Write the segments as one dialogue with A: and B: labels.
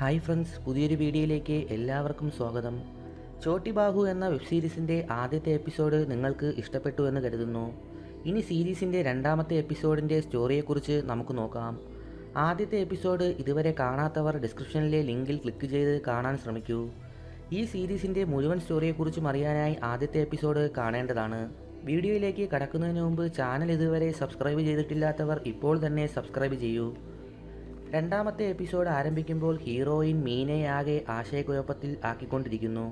A: Hi friends പുതിയൊരു വീഡിയോയിലേക്ക് എല്ലാവർക്കും സ്വാഗതം. ചോട്ടി ബാഹു എന്ന വെബ് സീരീസിന്റെ ആദ്യത്തെ എപ്പിസോഡ് നിങ്ങൾക്ക് ഇഷ്ടപ്പെട്ടു എന്ന് കരുതുന്നു. ഇനി സീരീസിന്റെ രണ്ടാമത്തെ എപ്പിസോഡിന്റെ സ്റ്റോറിയെക്കുറിച്ച് നമുക്ക് നോക്കാം. ആദ്യത്തെ എപ്പിസോഡ് ഇതുവരെ കാണാത്തവർ ഡിസ്ക്രിപ്ഷനിലെ ലിങ്കിൽ ക്ലിക്ക് ചെയ്ത് കാണാൻ ശ്രമിക്കൂ. ഈ സീരീസിന്റെ മുഴുവൻ സ്റ്റോറിയെക്കുറിച്ചും അറിയാനായി ആദ്യത്തെ എപ്പിസോഡ് കാണേണ്ടതാണ്. വീഡിയോയിലേക്ക് കടക്കുന്നതിന് മുമ്പ് ചാനൽ ഇതുവരെ സബ്സ്ക്രൈബ് ചെയ്തിട്ടില്ലാത്തവർ ഇപ്പോൾ തന്നെ സബ്സ്ക്രൈബ് ചെയ്യൂ. രണ്ടാമത്തെ എപ്പിസോഡ് ആരംഭിക്കുമ്പോൾ ഹീറോയിൻ മീനയെ ആകെ ആശയക്കുഴപ്പത്തിൽ ആക്കിക്കൊണ്ടിരിക്കുന്നു.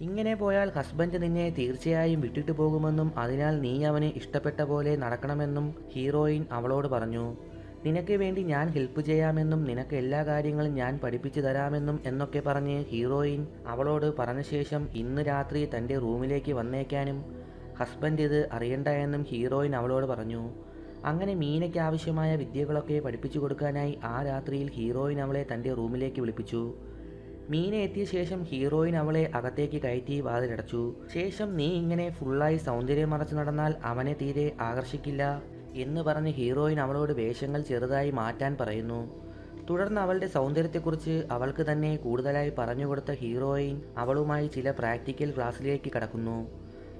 A: ഇങ്ങനെ പോയാൽ ഹസ്ബൻഡ് നിന്നെ തീർച്ചയായും വിട്ടിട്ട് പോകുമെന്നും അതിനാൽ നീ അവന് ഇഷ്ടപ്പെട്ട പോലെ നടക്കണമെന്നും ഹീറോയിൻ അവളോട് പറഞ്ഞു. നിനക്ക് വേണ്ടി ഞാൻ ഹെൽപ്പ് ചെയ്യാമെന്നും നിനക്ക് എല്ലാ കാര്യങ്ങളും ഞാൻ പഠിപ്പിച്ചു തരാമെന്നും എന്നൊക്കെ പറഞ്ഞ് ഹീറോയിൻ അവളോട് പറഞ്ഞ ശേഷം ഇന്ന് രാത്രി തന്റെ റൂമിലേക്ക് വന്നേക്കാനും ഹസ്ബൻഡ് ഇത് അറിയണ്ട എന്നും ഹീറോയിൻ അവളോട് പറഞ്ഞു. അങ്ങനെ മീനയ്ക്ക് ആവശ്യമായ വിദ്യകളൊക്കെ പഠിപ്പിച്ചു കൊടുക്കാനായി ആ രാത്രിയിൽ ഹീറോയിൻ അവളെ തന്റെ റൂമിലേക്ക് വിളിപ്പിച്ചു. മീന എത്തിയ ശേഷം ഹീറോയിൻ അവളെ അകത്തേക്ക് കയറ്റി വാതിലടച്ചു. ശേഷം നീ ഇങ്ങനെ ഫുള്ളായി സൗന്ദര്യം മറച്ചു നടന്നാൽ അവനെ തീരെ ആകർഷിക്കില്ല എന്ന് പറഞ്ഞ് ഹീറോയിൻ അവളോട് വേഷങ്ങൾ ചെറുതായി മാറ്റാൻ പറയുന്നു. തുടർന്ന് അവളുടെ സൗന്ദര്യത്തെക്കുറിച്ച് അവൾക്ക് തന്നെ കൂടുതലായി പറഞ്ഞുകൊടുത്ത ഹീറോയിൻ അവളുമായി ചില പ്രാക്ടിക്കൽ ക്ലാസ്സിലേക്ക് കടക്കുന്നു.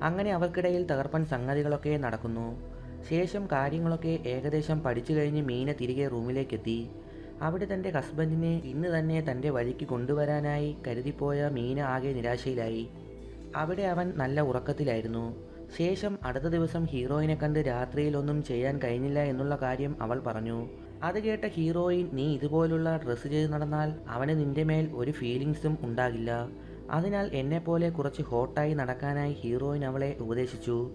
A: അങ്ങനെ അവർക്കിടയിൽ തകർപ്പൻ സംഗതികളൊക്കെ നടക്കുന്നു. ശേഷം കാര്യങ്ങളൊക്കെ ഏകദേശം പഠിച്ചു കഴിഞ്ഞ് മീന തിരികെ റൂമിലേക്കെത്തി. അവിടെ തന്റെ ഹസ്ബൻഡിനെ ഇന്ന് തന്നെ തന്റെ വഴിക്ക് കൊണ്ടുവരാനായി കരുതിപ്പോയ മീന ആകെ നിരാശയിലായി. അവിടെ അവൻ നല്ല ഉറക്കത്തിലായിരുന്നു. ശേഷം അടുത്ത ദിവസം ഹീറോയിനെ കണ്ട് രാത്രിയിലൊന്നും ചെയ്യാൻ കഴിഞ്ഞില്ല എന്നുള്ള കാര്യം അവൾ പറഞ്ഞു. അത് കേട്ട ഹീറോയിൻ നീ ഇതുപോലുള്ള ഡ്രസ്സ് ചെയ്ത് നടന്നാൽ അവന് നിന്റെ മേൽ ഒരു ഫീലിങ്സും ഉണ്ടാകില്ല. അതിനാൽ എന്നെപ്പോലെ കുറച്ച് ഹോട്ടായി നടക്കാനായി ഹീറോയിൻ അവളെ ഉപദേശിച്ചു.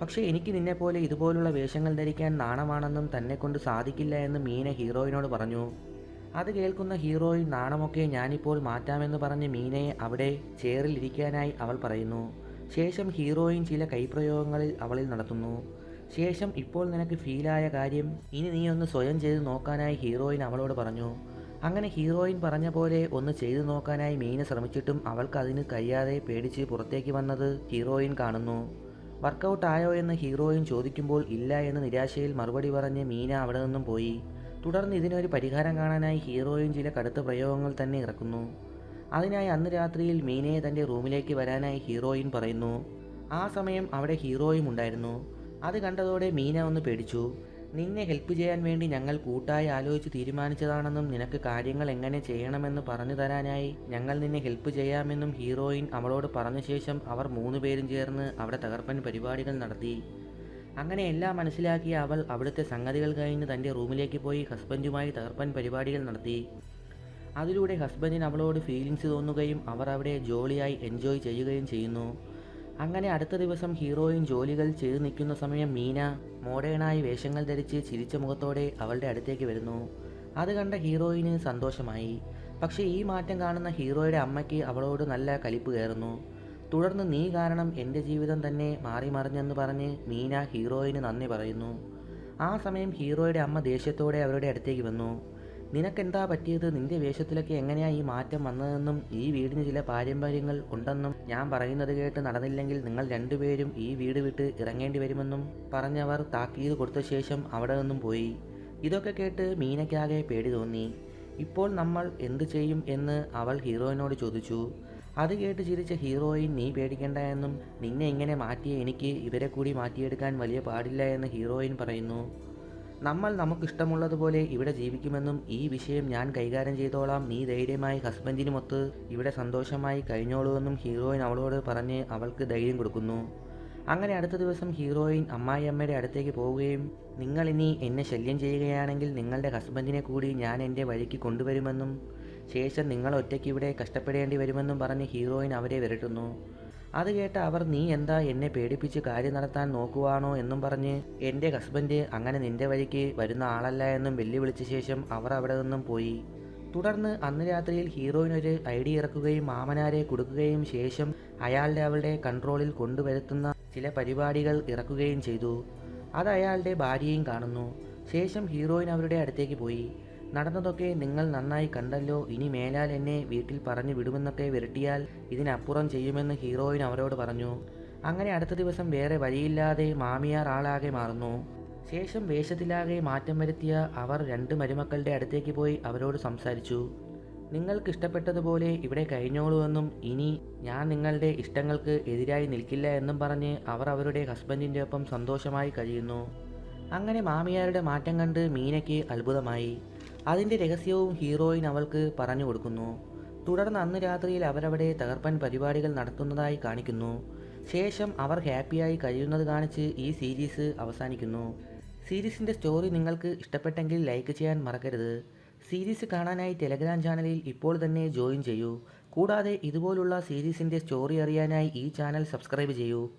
A: പക്ഷേ എനിക്ക് നിന്നെപ്പോലെ ഇതുപോലുള്ള വേഷങ്ങൾ ധരിക്കാൻ നാണമാണെന്നും തന്നെക്കൊണ്ട് സാധിക്കില്ല എന്ന് മീന ഹീറോയിനോട് പറഞ്ഞു. അത് കേൾക്കുന്ന ഹീറോയിൻ നാണമൊക്കെ ഞാനിപ്പോൾ മാറ്റാമെന്ന് പറഞ്ഞ് മീനയെ അവിടെ ചേറിൽ ഇരിക്കാനായി അവൾ പറയുന്നു. ശേഷം ഹീറോയിൻ ചില കൈപ്രയോഗങ്ങളിൽ അവളിൽ നടത്തുന്നു. ശേഷം ഇപ്പോൾ നിനക്ക് ഫീലായ കാര്യം ഇനി നീ ഒന്ന് സ്വയം ചെയ്ത് നോക്കാനായി ഹീറോയിൻ അവളോട് പറഞ്ഞു. അങ്ങനെ ഹീറോയിൻ പറഞ്ഞ പോലെ ഒന്ന് ചെയ്തു നോക്കാനായി മീന ശ്രമിച്ചിട്ടും അവൾക്ക് അതിന് കഴിയാതെ പേടിച്ച് പുറത്തേക്ക് വന്നത് ഹീറോയിൻ കാണുന്നു. വർക്കൗട്ട് ആയോ എന്ന് ഹീറോയും ചോദിക്കുമ്പോൾ ഇല്ല എന്ന് നിരാശയിൽ മറുപടി പറഞ്ഞ് മീന അവിടെ നിന്നും പോയി. തുടർന്ന് ഇതിനൊരു പരിഹാരം കാണാനായി ഹീറോയും ചില കടുത്ത പ്രയോഗങ്ങൾ തന്നെ ഇറക്കുന്നു. അതിനായി അന്ന് രാത്രിയിൽ മീനയെ തന്റെ റൂമിലേക്ക് വരാനായി ഹീറോയിൻ പറയുന്നു ആ സമയം അവിടെ ഹീറോയും ഉണ്ടായിരുന്നു. അത് കണ്ടതോടെ മീന ഒന്ന് പേടിച്ചു. നിന്നെ ഹെൽപ്പ് ചെയ്യാൻ വേണ്ടി ഞങ്ങൾ കൂട്ടായി ആലോചിച്ച് തീരുമാനിച്ചതാണെന്നും നിനക്ക് കാര്യങ്ങൾ എങ്ങനെ ചെയ്യണമെന്ന് പറഞ്ഞു തരാനായി ഞങ്ങൾ നിന്നെ ഹെൽപ്പ് ചെയ്യാമെന്നും ഹീറോയിൻ അവളോട് പറഞ്ഞ ശേഷം അവർ മൂന്ന് പേരും ചേർന്ന് അവിടെ തകർപ്പൻ പരിപാടികൾ നടത്തി. അങ്ങനെ എല്ലാം മനസ്സിലാക്കിയ അവൾ അവിടുത്തെ സംഗതികൾ കഴിഞ്ഞ് തന്റെ റൂമിലേക്ക് പോയി ഹസ്ബൻഡുമായി തകർപ്പൻ പരിപാടികൾ നടത്തി. അതിലൂടെ ഹസ്ബൻഡിന് അവളോട് ഫീലിങ്സ് തോന്നുകയും അവർ അവിടെ ജോളിയായി എൻജോയ് ചെയ്യുകയും ചെയ്യുന്നു. അങ്ങനെ അടുത്ത ദിവസം ഹീറോയിൻ ജോലികൾ ചെയ്തു നിൽക്കുന്ന സമയം മീന മോഡേണായി വേഷങ്ങൾ ധരിച്ച് ചിരിച്ച മുഖത്തോടെ അവളുടെ അടുത്തേക്ക് വരുന്നു. അത് കണ്ട ഹീറോയിന് സന്തോഷമായി. പക്ഷേ ഈ മാറ്റം കാണുന്ന ഹീറോയുടെ അമ്മയ്ക്ക് അവളോട് നല്ല കലിപ്പ് കയറുന്നു. തുടർന്ന് നീ കാരണം എന്റെ ജീവിതം തന്നെ മാറി മറിഞ്ഞെന്ന് പറഞ്ഞ് മീന ഹീറോയിന് നന്ദി പറയുന്നു. ആ സമയം ഹീറോയുടെ അമ്മ ദേഷ്യത്തോടെ അവരുടെ അടുത്തേക്ക് വന്നു. നിനക്കെന്താ പറ്റിയത്? നിന്റെ വേഷത്തിലൊക്കെ എങ്ങനെയാ ഈ മാറ്റം വന്നതെന്നും ഈ വീടിന് ചില പാരമ്പര്യങ്ങൾ ഉണ്ടെന്നും ഞാൻ പറയുന്നത് കേട്ട് നടന്നില്ലെങ്കിൽ നിങ്ങൾ രണ്ടുപേരും ഈ വീട് വിട്ട് ഇറങ്ങേണ്ടി വരുമെന്നും പറഞ്ഞവർ താക്കീത് കൊടുത്ത ശേഷം അവിടെ നിന്നും പോയി. ഇതൊക്കെ കേട്ട് മീനയ്ക്കാകെ പേടി തോന്നി. ഇപ്പോൾ നമ്മൾ എന്ത് ചെയ്യും എന്ന് അവൾ ഹീറോയിനോട് ചോദിച്ചു. അത് കേട്ട് ചിരിച്ച ഹീറോയിൻ നീ പേടിക്കേണ്ട എന്നും നിന്നെ ഇങ്ങനെ മാറ്റിയ എനിക്ക് ഇവരെ കൂടി മാറ്റിയെടുക്കാൻ വലിയ പാടില്ല എന്ന് ഹീറോയിൻ പറയുന്നു. നമ്മൾ നമുക്കിഷ്ടമുള്ളതുപോലെ ഇവിടെ ജീവിക്കുമെന്നും ഈ വിഷയം ഞാൻ കൈകാര്യം ചെയ്തോളാം. നീ ധൈര്യമായി ഹസ്ബൻഡിനുമൊത്ത് ഇവിടെ സന്തോഷമായി കഴിഞ്ഞോളൂവെന്നും ഹീറോയിൻ അവളോട് പറഞ്ഞ് അവൾക്ക് ധൈര്യം കൊടുക്കുന്നു. അങ്ങനെ അടുത്ത ദിവസം ഹീറോയിൻ അമ്മായിയമ്മയുടെ അടുത്തേക്ക് പോവുകയും നിങ്ങൾ ഇനി എന്നെ ശല്യം ചെയ്യുകയാണെങ്കിൽ നിങ്ങളുടെ ഹസ്ബൻഡിനെ കൂടി ഞാൻ എന്റെ വഴിക്ക് കൊണ്ടുവരുമെന്നും ശേഷം നിങ്ങൾ ഒറ്റയ്ക്ക് ഇവിടെ കഷ്ടപ്പെടേണ്ടി വരുമെന്നും പറഞ്ഞ് ഹീറോയിൻ അവരെ വിരട്ടുന്നു. അത് കേട്ട അവർ നീ എന്താ എന്നെ പേടിപ്പിച്ച് കാര്യം നടത്താൻ നോക്കുവാണോ എന്നും പറഞ്ഞ് എന്റെ ഹസ്ബൻഡ് അങ്ങനെ നിന്റെ വഴിക്ക് വരുന്ന ആളല്ല എന്നും വെല്ലുവിളിച്ച ശേഷം അവർ അവിടെ നിന്നും പോയി. തുടർന്ന് അന്ന് രാത്രിയിൽ ഹീറോയിനൊരു ഐ ഡി ഇറക്കുകയും മാമനാരെ കൊടുക്കുകയും ശേഷം അയാളുടെ അവളുടെ കൺട്രോളിൽ കൊണ്ടുവരുത്തുന്ന ചില പരിപാടികൾ ഇറക്കുകയും ചെയ്തു. അത് അയാളുടെ ഭാര്യയും കാണുന്നു. ശേഷം ഹീറോയിൻ അവരുടെ അടുത്തേക്ക് പോയി. നടന്നതൊക്കെ നിങ്ങൾ നന്നായി കണ്ടല്ലോ. ഇനി മേലാൽ എന്നെ വീട്ടിൽ പറഞ്ഞു വിടുമെന്നൊക്കെ വിരട്ടിയാൽ ഇതിനപ്പുറം ചെയ്യുമെന്ന് ഹീറോയിൻ അവരോട് പറഞ്ഞു. അങ്ങനെ അടുത്ത ദിവസം വേറെ വഴിയില്ലാതെ മാമിയാർ ആളാകെ മാറുന്നു. ശേഷം വേഷത്തിലാകെ മാറ്റം വരുത്തിയ അവർ രണ്ട് മരുമക്കളുടെ അടുത്തേക്ക് പോയി അവരോട് സംസാരിച്ചു. നിങ്ങൾക്ക് ഇഷ്ടപ്പെട്ടതുപോലെ ഇവിടെ കഴിഞ്ഞോളൂ ഇനി ഞാൻ നിങ്ങളുടെ ഇഷ്ടങ്ങൾക്ക് എതിരായി നിൽക്കില്ല എന്നും പറഞ്ഞ് അവർ അവരുടെ ഹസ്ബൻഡിന്റെ ഒപ്പം സന്തോഷമായി കഴിയുന്നു. അങ്ങനെ മാമിയാരുടെ മാറ്റം കണ്ട് മീനയ്ക്ക് അത്ഭുതമായി. അതിന്റെ രഹസ്യവും ഹീറോയിൻ അവൾക്ക് പറഞ്ഞു കൊടുക്കുന്നു. തുടർന്ന് അന്ന് രാത്രിയിൽ അവരവിടെ തകർപ്പൻ പരിപാടികൾ നടത്തുന്നതായി കാണിക്കുന്നു. ശേഷം അവർ ഹാപ്പിയായി കഴിയുന്നത് കാണിച്ച് ഈ സീരീസ് അവസാനിക്കുന്നു. സീരീസിന്റെ സ്റ്റോറി നിങ്ങൾക്ക് ഇഷ്ടപ്പെട്ടെങ്കിൽ ലൈക്ക് ചെയ്യാൻ മറക്കരുത്. സീരീസ് കാണാനായി ടെലഗ്രാം ചാനലിൽ ഇപ്പോൾ തന്നെ ജോയിൻ ചെയ്യൂ. കൂടാതെ ഇതുപോലുള്ള സീരീസിന്റെ സ്റ്റോറി അറിയാനായി ഈ ചാനൽ സബ്സ്ക്രൈബ് ചെയ്യൂ.